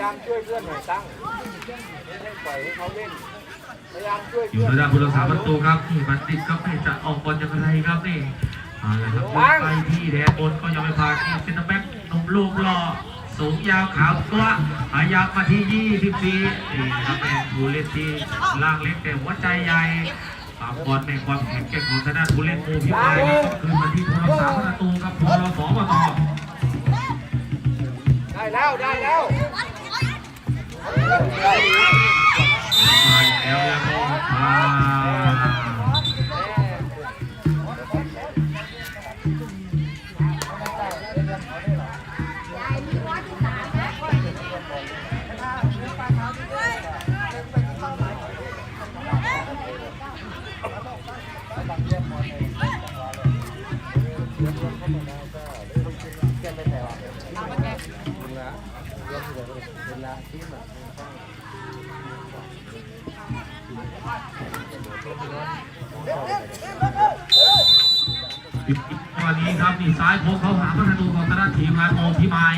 ายามช่วยเพื่อนหน่อยตั้งไม่ใช่ปล่อยให้เขาเล่นพยายามช่วยอยู่เพื่อนระดับผู้รักษาประตูครับนี่บัณฑิตครับไม่จะออกบอลอย่างไรครับนี่เอาละครับยกไปที่แดนบนก็ยังไม่พลาดที่เซนเตอร์แบ็กหนุ่มลูกหล่อสูงยาวขาวตัวพยายามมาที่ 24นี่นะครับเป็นผู้เล่นที่ล่างเล็กแต่หัวใจใหญ่ปากบอลในความแข็งแกร่งของทางด้านผู้เล่นโมพิมายครับคืนมาที่ผู้รักษาประตูครับพลสปตได้แล้วได้แล้วมา แล้วแล้วก็มาอีก นี้ครับนี่ซ้ายโค้งเขาหาพัฒนูของทางด้านทีมงานโอพิมาย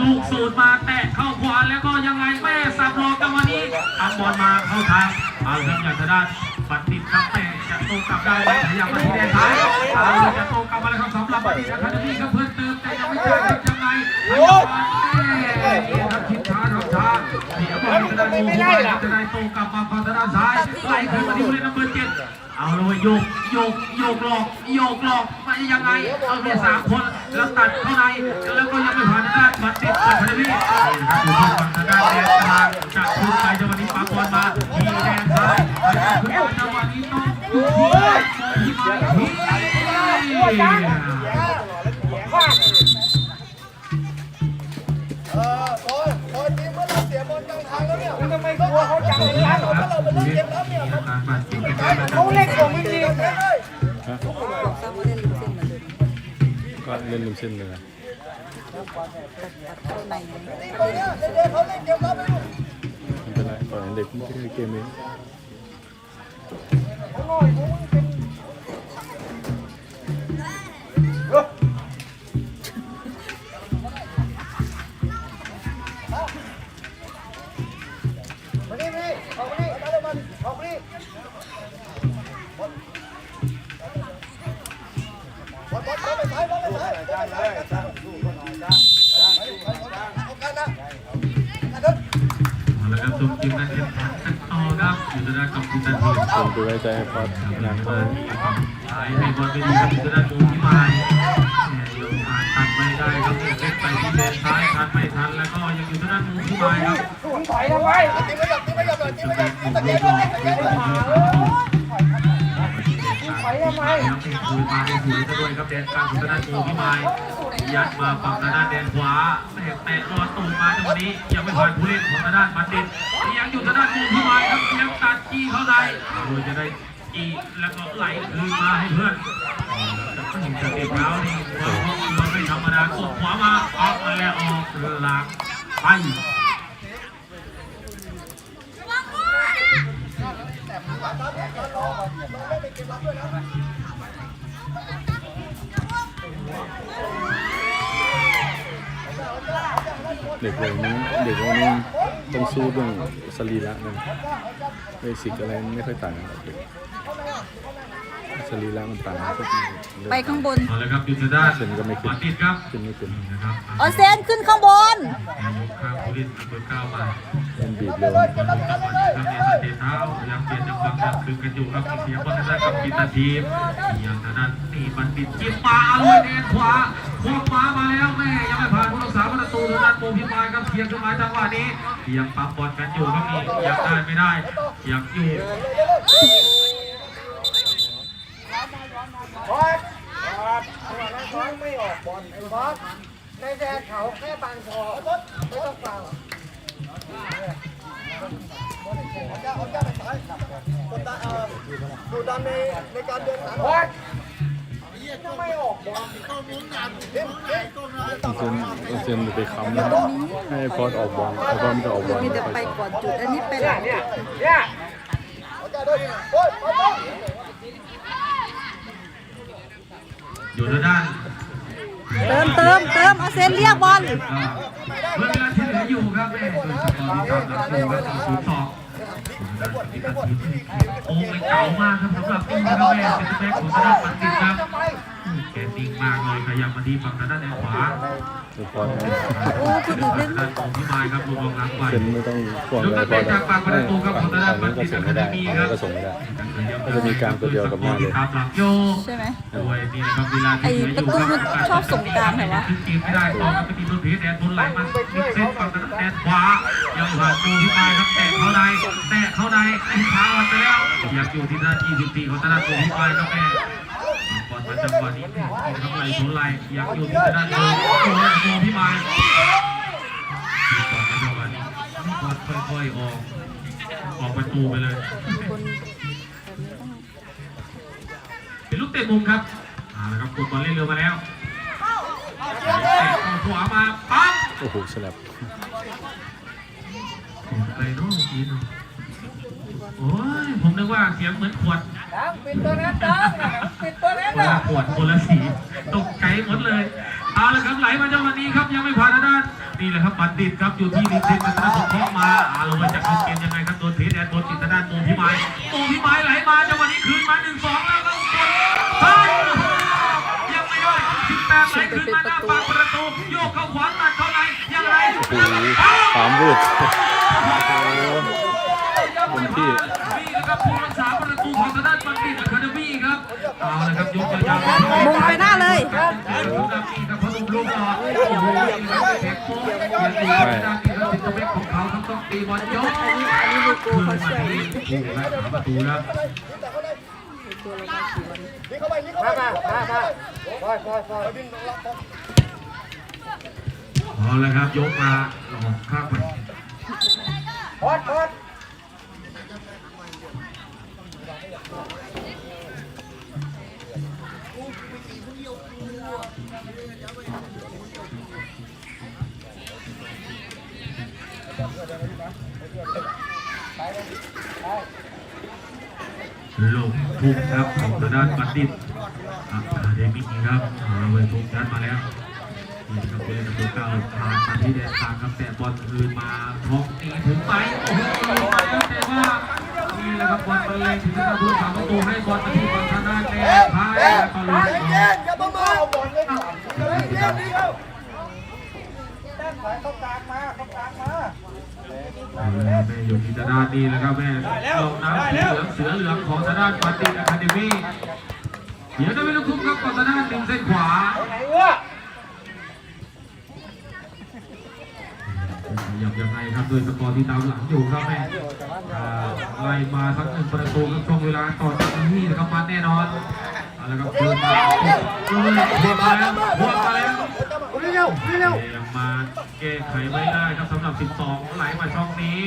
ลูกสูตรมาแตะเข้าขวาแล้วก็ยังไงแม่สับรอกันวันนี้ทำบอลมาเข้าทางเอาครับอย่างทางด้านบัณฑิตครับแม่จะโตกลับได้ไหมพยายามมาที่แดนซ้ายเอาจะโตกลับมาแล้วครับสำหรับบัณฑิตอะคาเดมี่ครับเพื่อนเติมแต่ยังไม่ใช่ครับยังไงพยายามแม่ครับทิศช้าทำช้า เดี๋ยวบอลจะได้โมพิมายจะได้โตกลับมาฝั่งด้านซ้ายไล่ขึ้นมาที่ผู้เล่นนัมเบอร์เจ็ดเอาเลยโยกโยกโยกหลอกโยกหลอกไปยังไงเอาไปสามคนแล้วตัดเข้าในแล้วก็ยังไม่ผ่านทางด้านบัตติดกับพาราบีนี่นะครับอยู่ที่ฝั่งทางด้านแดนกลางจากขึ้นไปจังหวะนี้ปั๊บอลมาที่แดนซ้ายขึ้นไปจังหวะนี้ต้องดูที่ที่มาที่ วเขาจังเลยนะถ้าเราเป็นเล่นเกมแล้วเนี่ยมันการบาดเจ็บเขาเล่นของจริงเล่นเลยก็เล่นลุมเส้นเลยนะเนี้ยเด็กๆเขาเล่นเกมแล้วไม่เป็นไรปล่อยเด็กมันเล่นเกมเอง ใจให้พอดงานเขาสายให้บอลไปดีครับอยู่ทางด้านโมพิมายเดี๋ยวผ่านตัดไม่ได้ครับเล่นไปที่เลนซ้ายทันไม่ทันแล้วก็ยังอยู่ทางด้านโมพิมายครับมึงถอยทำไมทีมขยับทีมขยับหน่อยทีมขยับทีมตะเกียบด้วยตะเกียบด้วยถอยทำไมครับนี่คุยมาในคุยซะด้วยครับแดนกลางของทางด้านโมพิมา ยยัดมาฝั่งทางด้านแดนขวาแม่แตะรอตูดมาจังหวะนี้ยังไม่ผ่านผู้เล่นของทางด้านบัณฑิตยังอยู่ทางด้านโมพิมายครับยังตัดจี้เข้าในโดยจะได้จี้แล้วก็ไหลคืนมาให้เพื่อนจะต้องจะเก็บเท้านี่ว่ามันไม่ธรรมดากดขวามาออกมาแล้วออกหลังไปเด็ เด็กวัยนี้เด็กวัยนี้ต้องสู้เรื่องสรีระนะเบสิกอะไรไม่ค่อยต่างกับเด็ก สรีระมันต่างกันทุกอย่างไปข้างบน เอาละครับอยู่ทางด้านเส้นก็ไม่ขึ้นบัณฑิตครับขึ้นไม่เป็นนะครับออนเซนขึ้นข้างบนยกข้างผู้เล่นเบอร์เก้ามาเล่นบีบเร็วบอลลงจังหวะนี้ครับเนี่ยเตะเท้าพยายามเปลี่ยนจังหวะการคืนกันอยู่ครับเสียบอลทางด้านกับกีตาทีมอย่างทางด้านนี่บัณฑิตจิ้มมาเอาเลยแดนขวาควงมามาแล้วแม่ยังไม่ผ่านผู้รักษาประตูทางด้านโมพิมายครับเพียงขึ้นมาจังหวะนี้ยังปั๊มบอลกันอยู่ครับนี่ยังได้ไม่ได้ยังอยู่ บอลบอลไม่ออกบอลไอ้บอลในแดนเขาแค่บางพอไม่ต้องฟังเอาจ้าเอาจ้าไปซ้ายกดดันเอ่อกดดันในในการเดินสายบอลยังไม่ออกบอลเล่นเล่นเส้นเส้นไปค้ำนะให้พอดออกบอลแล้วก็ไม่ได้ออกบอลมีไม่แต่ไปก่อนจุดอันนี้ไปหลังเนี่ยเนี่ย เอาจ้าด้วยโอ้ยเอาจ้าอยู่ทางด้านเติมเติมเติมออนเซนเรียกบอลเพื่อนเวลาที่เหลืออยู่ครับแม่โดยสกอร์ที่ตามหลังอยู่ครับศูนย์สองโอ้ยเก่ามากครับสำหรับนี่นะครับแม่เป็นแม่ของธนาปันติดครับ แกนิ่งมากเลยขยับมาที่ฝั่งด้านแนวขวาเดี๋ยวพอนะโอ้คือดึกเล่นด้านของพี่มายครับลงหลังไปเป็นไม่ต้องห่วงลูกอะไรตั้งพแต่อจากปากประตูครับของธนาปันก็ติดส่งอะไม่คาเดได้มี่อันครันี้บก็ส่งไม่ได้ก็จะมีการกดเดียวกับมาเลยตามหลังโยใช่ไหมด้วยนี่นะครับเวลาไอ้ประตูมันชอบส่งกลางเหรอวะขึ้นจีบไม่ได้ต่อครับไปตีตัวพีแดนบนไหลมาลิกเส้นฝั่งแดนขวายังผ่านตูที่มาครับแตะเข้าในแตะเข้าในไอ้ขาอ่อนไปแล้วอยากอยู่ที่หน้าที่14ของธนาตูที่มาครับแม่ก่อน มาจังหวะนี้นี่นะครับไหลสนไหลอยากอยู่ที่ธนาตูตัวตูที่มายีก่อนมาจังหวะนี้ค่อยๆออกออกประตูไปเลย เป็นลูกเตะมุมครับเอาละครับกดบอลเล่นเร็วมาแล้วแตะขวามาปั๊บโอ้โหสลับไรเนาะเมื่อกี้เน โอ้ยผมนึกว่าเสียงเหมือนขวดดังปิดตัวนั้นดังปิดตัวนั้นคนละขวดคนละสีตกใจหมดเลยเอาละครับไหลมาเจ้าวันนี้ครับยังไม่ผ่านทางด้านนี่แหละครับบัณฑิตครับอยู่ที่ลิงเซนกันธนสงเคราะห์มาอาลงมาจากเข้าเกมยังไงครับโดนเทสแอนโดนติดทางด้านตูพิมายตูพิมายไหลมาเจ้าวันนี้คืนมาหนึ่งสองแล้วก็กดเฮ้ยยังไม่ได้สิบแปดไหลคืนมาหน้าปากประตูโยกเข้าขวาตัดเข้าในยังไงโอ้โหสามรูด เต็มที่นี่นะครับผู้รักษาประตูของทางด้านบัณฑิตอะคาเดมี่ครับเอาละครับยกยาวๆมงไปหน้าเลยครับนี่ครับพอดุมลูกต่อโอ้โหเทคโป้ยังตีไม่ได้นี่ครับติดตัวเบ็กของเขาครับต้องตีบอลยกอันนี้อันนี้ลูกโกคืนเขามาช่วยที่นี่ครับประตูครับลูกโกเรามาขี่วันนี่เข้าไปนี่เข้าไปมามามาปล่อยปล่อยปล่อยดิ้นล็อกเอาละครับยกมาหลอกข้างไปพอดพอด ลงทุ่งครับของทางด้านบัณฑิตอะคาเดมี่ครับเอาละเวทุ่งยัดมาแล้วนี่ครับเป็นประตูเก้าผ่านมาที่แดนกลางครับแต่บอลคืนมาท้องตีถึงไหมโอ้โหมาแล้วแต่ว่านี่แหละครับบอลบรรเลงถึงจะผู้สามประตูให้บอลมาที่ฝั่งทางด้านแดนท้ายแล้วก็ลุ้น แม่อยู่ที่ทางด้านนี้แหละครับแม่ลงน้ำสีเหลืองเสือเหลืองของทางด้านบัณฑิตอะคาเดมี่เดี๋ยวจะเป็นลูกคุ้มครับของทางด้านหนึ่งเส้นขวาหนเอื้อขยับยังไงครับด้วยสกอร์ที่ตามหลังอยู่ครับแม่ไล่มาสักหนึ่งประตูครับช่วงเวลาต่อจากนี้นะครับมาแน่นอน เอาละครับเดินมาโอ้ยพวกมาแล้วพวกมาแล้วเร็วเร็วยังมาแก้ไขไม่ได้ครับสำหรับ 12 ไหลมาช่องนี้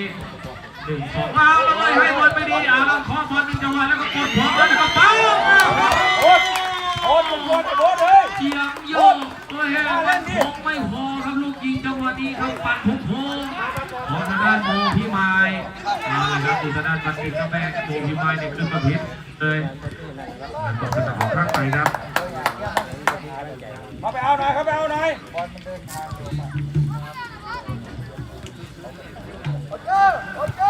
หนึ่งสองเอาแล้วเลยให้บอลไปดีเอาแล้วขอบอลหนึ่งจังหวะแล้วก็กดหัวแล้วก็ปั้งโอ๊ตโอ๊ตโอ๊ตโอ๊ตเลยเจียงโยกตัวแหงและคงไม่พอครับลูกยิงจังหวะนี้ครับปัดพุ่งโค้งของทางด้านโมพี่ไม้เอาเลยครับทางด้านบันทิตกระแบกโมพี่ไม้เนี่ยขึ้นมาพิษเลย แล้วก็สนามข้างไปครับมาไปเอาหน่อยครับไปเอาหน่อยโอเคโอเค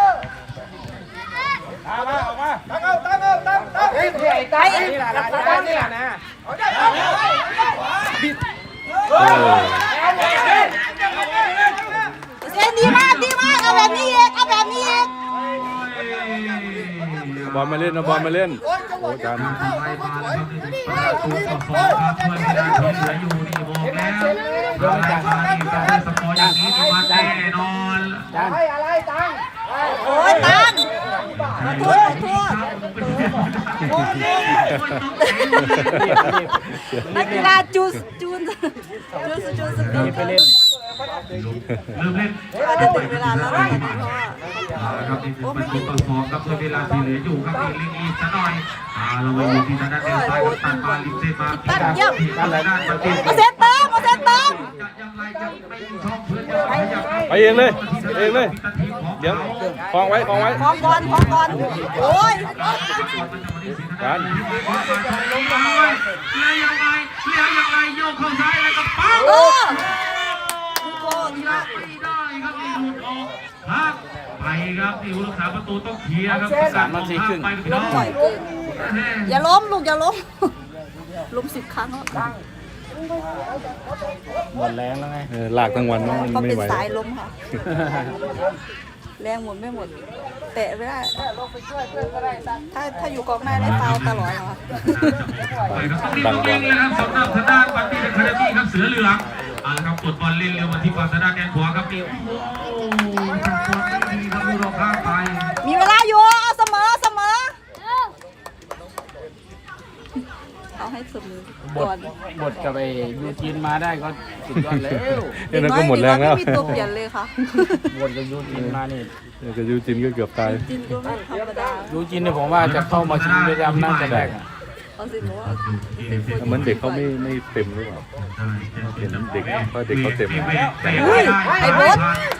เอามาออกมา ตั้งเอาตั้งเอาตั้งตั้งเฮ้ยไอ้ตายนี่แหละนะนี่แหละนะเอาได้เอาได้เออเซนดีมากดีมากเอาแบบนี้เองเอาแบบนี้เองบอลมาเล่นนะบอลมาเล่น โอ๊ยจังหโอ้วะจานทางไปมาแล้วครับนี่ประตูต่อสองครับช่วยไม่ได้ทีเหลืออยู่นี่บอกแล้วอะไรมานี่การได้สกอร์อย่างนี้นี่มาแน่นอนให้อะไรตังโอ้ยตังใช่โทษโทษโอ้ยต้องแข่งเลยนักกีฬาจูสจูนจูสจูนสปีดไปเล่น เริ่มเล่นอาจจะถึงเวลาแล้วนนี้เพราะว่าเอาละครับนี่คือประตูต่อสองครับเพื่อเวลาที่เหลืออยู่ครับนี่ลิงอีกสักหน่อยอ่าเราไปอยู่ที่ทางด้านแนวซ้ายครับตัดมาลิเซมาที่ด้านที่ทางด้านบัณฑิตเอาเซนเติมเอาเซนเติมจะยังไงจะไม่มีช่องเพื่อนจะขยับไปเองเลยเองเลยเดี๋ยวคลองไว้คลองไว้พร้อมก่อนพร้อมก่อนโอ้ยการแล้วยังไงแล้วยังไงโยกเข้าซ้ายแล้วก็ปั้ง เออลูกโกดีมากไม่ได้ครับนี่หลุดออกข้างไปครับนี่ผู้รักษาประตูต้องเคลียร์ครับประกาศออกข้างไปพี่น้ล้อมงบ่อยเกินอย่าล้มลูกอย่าล้มล้มสิบครั้งแล้วหมดแรงแล้วไง เออลากทั้งวันมันก็ไม่เป็นไหว สายล้มค่ะ แรงหมดไม่หมดแตะไม่ได้ถ้าถ้าอยู่กองหน้าได้ฟาวล์ตลอดเหรอไปครับต้องรีบต้องเร่งเลยครับสำหรับทางด้านบัตตี้และคาเดมี่ครับเสือเหลือง เอาละครับกดบอลเล่นเร็วมาที่ฝั่งทางด้านแดนขวาครับนี่โอ้โหทางบอลไม่ดีครับผู้รอข้ามไปมีเวลาอยู่เอาเสมอเสมอเอาให้เสมอบก่ทอนบทกับไอ้ยูจีนมาได้ก็สุดยอดแล้วเอ็นั้นก็หมดแรงแล้ว ไม่มีตัวเปลี่ยนเลยค่ะบทกับยูจีนมานี่เออกับยูจินก็เกือบตาย จินก็ไม่ธรรมดา ยูจีนเนี่ยผมว่าจะเข้ามาชิงด้วยซ้ำน่าจะแรกอะ เอาสิบอกว่าเหมือนเด็กเขาไม่ไม่เต็มหรือเปล่าเห็นเด็กเพราะเด็กเขาเต็มเฮ้ยไอ้บด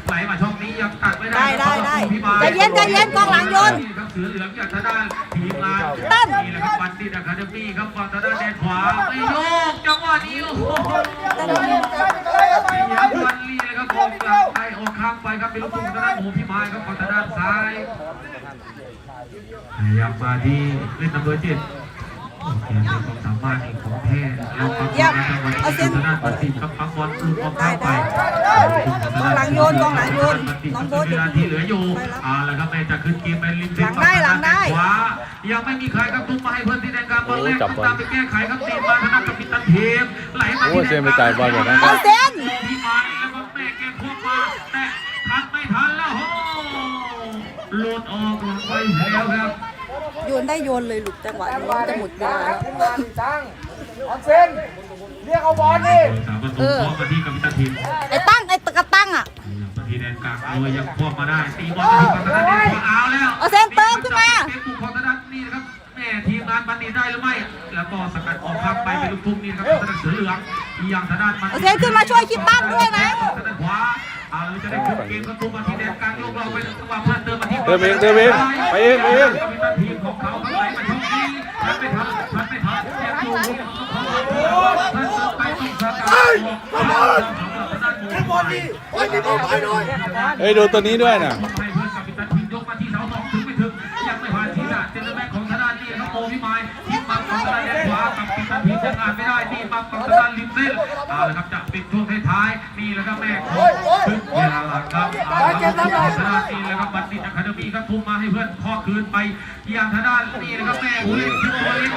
ไหลมาช่องนี้ยังตัดไม่ได้ได้ได้ได้ใจเย็นใจเย็นกองหลังโยนครับเสือเหลืองจากทางด้านทีมงานตั้นนี่แหละครับบันติดอะคาเดมี่ครับฝั่งทางด้านแดนขวาไม่โยกจังหวะนี้โอ้โหแต่ตอนนี้พยายามวันลีเลยครับออกกลับไปออกข้างไปครับเป็นลูกทุ่งทางด้านหมูพี่ไม้ครับฝั่งทางด้านซ้ายพยายามมาที่เล่นนัมเบอร์เจ็ด สามารถนี่ของแท้แล้วก็ทางด้านวันที่ทางด้านบันติดครับปังบอลหลุดออกข้างไปกองหลังโยนกองหลังโยนน้องโบ๊ทเวลาที่เหลืออยู่เอาละครับแม่จะขึ้นเกมเป็นริมเส้นหลังได้หลังได้ขวายังไม่มีใครครับตุ้มมาให้เพื่อนที่แดนกลางบอลแรกโอ้จับบอลตามไปแก้ไขครับตีมาทางด้านกัปตันทีมไหลมาโอ้ที่เซนไปจ่ายบอลแบบนั้นเอาเส้นที่มาแล้วก็แม่แกพวกมาแต่ทันไม่ทันแล้วโอ้หลุดออกหลังไปแล้วครับ โยนได้โยนเลยลูกจังหวะนี้มันจะหมดเวลาแล้วตั้งออนเซนเรียกเอาบอลดิสามประตูพร้อมมาที่กัปตันทีมไอ้ตั้งไอ้ตะกะตั้งอะมาที่แดนกลางเอายังควบมาได้ตีบอลมาที่ฝั่งทางด้านแดนขวาเอาแล้วเอาเส้นเติมขึ้นมาเกมบุกของทางด้านนี่นะครับแม่ทีมงานบันนี้ได้หรือไม่แล้วก็สกัดออกข้างไปเป็นลูกทุ่งนี่นะครับทางด้านเสือเหลืองอีกอย่างทางด้านมันเอาเส้นขึ้นมาช่วยคิดตั้งด้วยนะทางด้านขวา เอาเราจะได้ขึ้นเกมประตูมาที่แดนกลางโลกเราไปจังหวะเพื่อนเติมมาที่เติมเองเติมเองไปเองไปเองกัปตันทีมของเขาเขาไหลมาช่องนี้ทันไม่ทันทันไม่ทันแอบอยู่ท่านเติมไปต้องสกัดออกทางด้านหมู่บอลดิบอลดิบอลไปหน่อยเอ้ยดูตัวนี้ด้วยนะให้เพื่อนกัปตันทีมยกมาที่เสาสองถึงไม่ถึงยังไม่ผ่านทีน่ะเจนเตอร์แบ็กของทางด้านนี่ครับโมพิมายทีมมาของทางด้านแดนขวากับกัปตันทีมยังอ่าน ไม่ได้นี่มาของทางด้านริมเส้นเอาละครับจะปิดช่วงท้ายๆนี่แหละครับแม่ของถึงเวลาหลังครับเอาละครับทางด้านนี่แหละครับบัณฑิตอะคาเดมี่ครับทุ่มมาให้เพื่อนข้อคืนไปยังทางด้านนี่นะครับแม่ผู้เล่นที่โอเล่น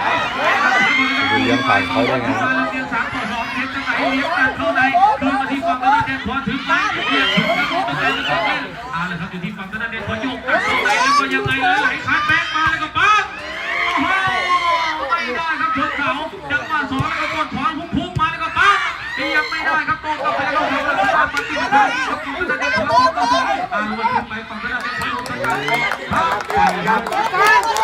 จะเลี้ยงผ่านเขาได้ไงมาแล้วเลี้ยงสามต่อสองเลี้ยงจังไหนเลี้ยงกันเข้าในคืนมาที่ฝั่งทางด้านแดนขวาถึงไหมเลี้ยงถึงครับตรงไหนนะครับแม่เอาละครับอยู่ที่ฝั่งทางด้านแดนขวาโยกกันเข้าในแล้วก็ยังไงเลยไหลคัดแบ็กมาแล้วก็ปั๊บโอ้โหไม่ได้ครับชนเสาจังหวะสองแล้วก็กดถอนพุ่งๆมาแล้วก็ปั๊บยัง ไม่ได้ครับโต้กลับไปแล้วก็ทำมาที่ทางด้านนี้ครับอยู่ทางด้านขวาต่อสองอ่าลงไปขึ้นไปฝั่งทางด้านแดนขวาลงทางด้านนี้ครับไปครับ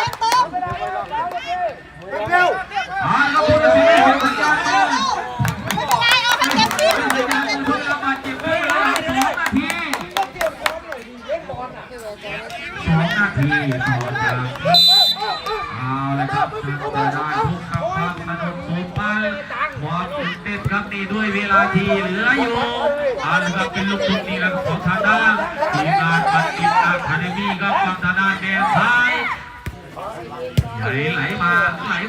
ที่เหลืออยู่อาจะครับเป็นลูกทุ่งนี่แหละของทางด้านทีมงานบัณฑิตอะคาเดมี่ครับฝั่งทางด้านแดนซ้ายไหลไหล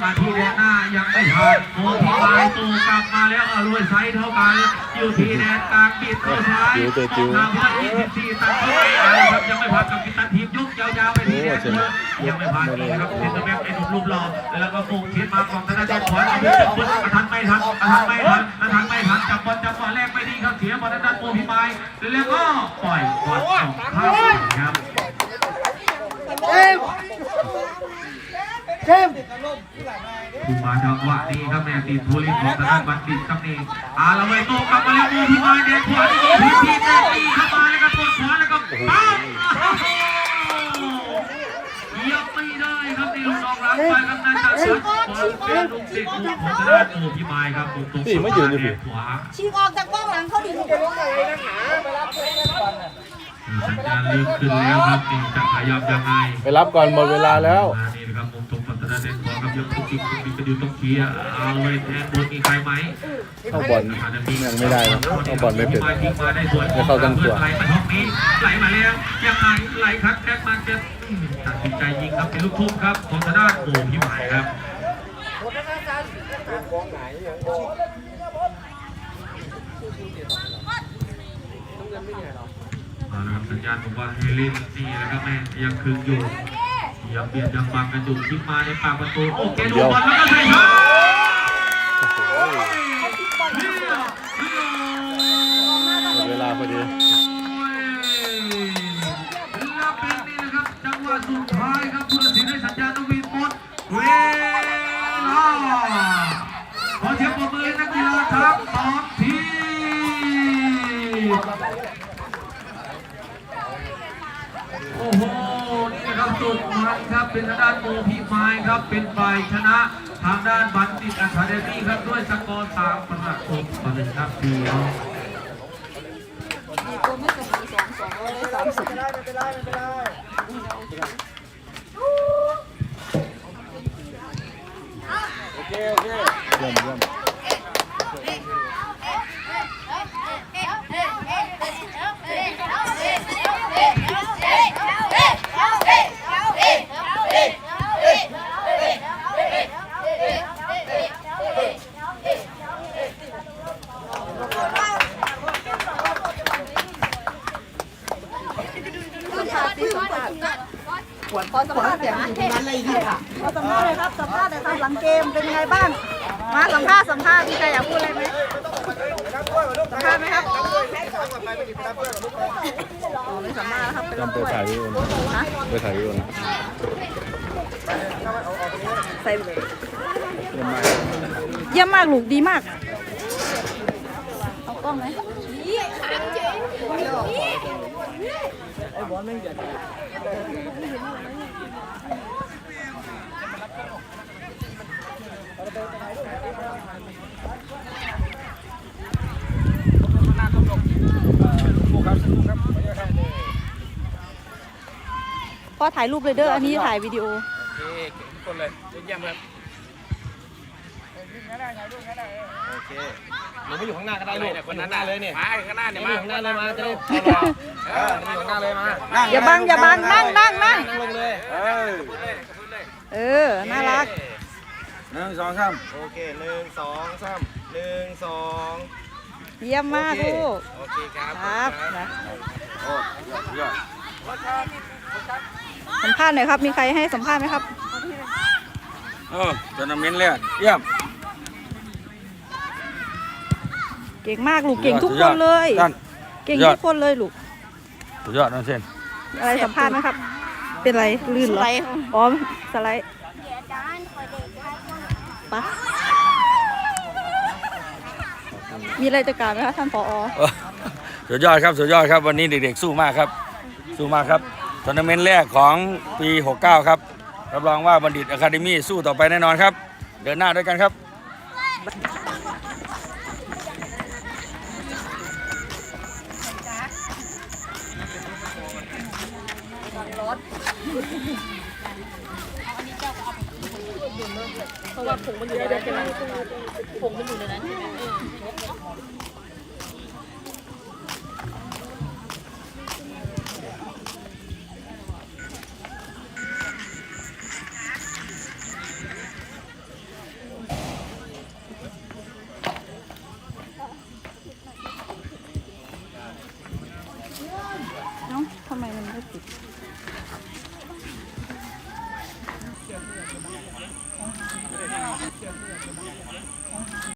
มาที่แดนหน้ายังไม่ผ่านโมทีมายตูกลับมาแล้วเอรวยไซเท่ากันอยู่ที่แดนกลางบิดเข้าซ้ายจิ๋วตัวจิ๋วทางเพื่อน24ตัดเข้าไปเอาละครับยังไม่ผ่านกับกิตันทีมยุกยาวๆไปที่แดนเพื่อยังไม่ผ่านนี่ครับเซนเตอร์แบ็กไอ้หนุ่มรูปหล่อแล้วก็ฟุกเขียนมาของธนาจารขวัญเอาไปจับบอลกระทันไม่ทันกระทันไม่ทันกระทันไม่ทันจับบอลจับบอลแรกไม่ดีครับเสียบอลด้านโมพิมายแล้วก็ปล่อยบอลออกข้างครับ เกมเกมผู้มาจังหวะนี้ครับแม่ตีทุลินของทางด้านบัณฑิตครับนี่อาละเวโตกลับมาแล้วโมพิมายเดินขวาที่พื้นที่แต้ตีเข้ามาแล้วก็กดขวาแล้วก็ปั๊บยังไม่ได้ครับนี่ลูกน้องรับไปครับนั่นจากสุดความเป็นลูกศิษย์ของทางด้านโมพิมายครับตรงตรงนี่ไม่ยืนอยู่ดิขวาชิงออกจากกองหลังเขาดิลูกสัญญาณเริ่มขึ้นแล้วครับนี่จะขยับยังไงไปรับก่อนหมดเวลาแล้วมานี่นะครับมุมตรง ฝั่งทางด้นแดนขวาครับยกทุกทีมีกระดูต้องเคลียเอาเลยแทนบนมีใครไหมเข้าบอลยังไม่ได้เข้าบอลไม่เป็นไม่เข้าตั้งตัวไหลมาช่องนี้ไหลมาแล้วยังไงไหลคัดแบ็กมาเก็ตตัดสินใจยิงครับเป็นลูกทุ่มครับของทางด้านโอ้พี่หมายครับกองไหนยังโกเอาละครับสัญญาณบอกว่าให้เล่นนี่และครับแม่ยังคึงอยู่ ยังเบียดยังบังกันอยู่คิดมาในปากประตูโอเคดูบอลแล้วก็ใส่ครับโอ้โหหมดเวลาพอดีแล้วเป็นนี่นะครับจังหวะสุดท้ายครับผู้ตัดสินให้สัญญาณต้องมีหมดเวลาขอเสียงปรบมือให้นักกีฬาทั้งสองทีมโอ้โหนี่นะครับสุดมันครับ เป็นทางด้านโมพิมายครับ เป็นฝ่ายชนะทางด้านบัณฑิตอะคาเดมี่ครับด้วยสกอร์สามประตูต่อหนึ่งครับพี่น้องดีกว่าไม่เสมอสองสองร้อยสามสิบไม่ได้ไม่เป็นไรไม่เป็นไรโอเคโอเคเยี่ยมเยี่ยม ขอสัมภาษณ์เสียงขอสัมภาษณ์เลยครับสัมภาษณ์เลยครับหลังเกมเป็นยังไงบ้าง มาสัมภาษณ์สัมภาษณ์มีใครอยากพูดอะไรไหมสัมภาษณ์ไหมครับโอ้ไม่สัมภาษณ์แล้วครับเป็นจำไปด้วยถ่ายวิดีโอนะฮะไปถ่ายวิดีโอนะใส่ไปเลยเยี่ยมมากเยี่ยมมากลูกดีมาก เอากล้องไหม พอถ่ายรูปเลยเด้ออันนี้ถ่ายวิดีโอโอเคเก่งทุกคนเลยเยี่ยมครับโอเคหนูไม่อยู่ข้างหน้าก็ได้ลูกคนนั้นหน้าเลยเนี่ยมาข้างหน้าเนี่ยมาข้างหน้าเลยมาจะได้เอออยู่ข้างหน้าเลยมาอย่าบังอย่าบังนั่งนั่งนั่งนั่งลงเลยเออเออน่ารักหนึ่งสองสามโอเคหนึ่งสองสามหนึ่งสองเยี่ยมมากลูกโอเคครับครับนะโอ้ยอด สัมภาษณ์หน่อยครับ มีใครให้สัมภาษณ์ไหมครับ เออทัวร์นาเมนต์เลยเยี่ยมเก่งมากลูกเก่งทุกคนเลย ท่าน เก่งยอด ทุกคนเลยลูก สุดยอดน้องเซนอะไรสัมภาษณ์ไหมครับ เป็นไรลื่นเหรอ อ๋อ สไลด์ปะมีอะไรจะกล่าวไหมคะท่านผอสุดยอดครับ สุดยอดครับ วันนี้เด็กๆสู้มากครับ สู้มากครับ ทัวร์นาเมนต์แรกของปี 69 ครับ รับรองว่าบัณฑิตอะคาเดมี่สู้ต่อไปแน่นอนครับ เดินหน้าด้วยกันครับเอ้าทำไมมันไม่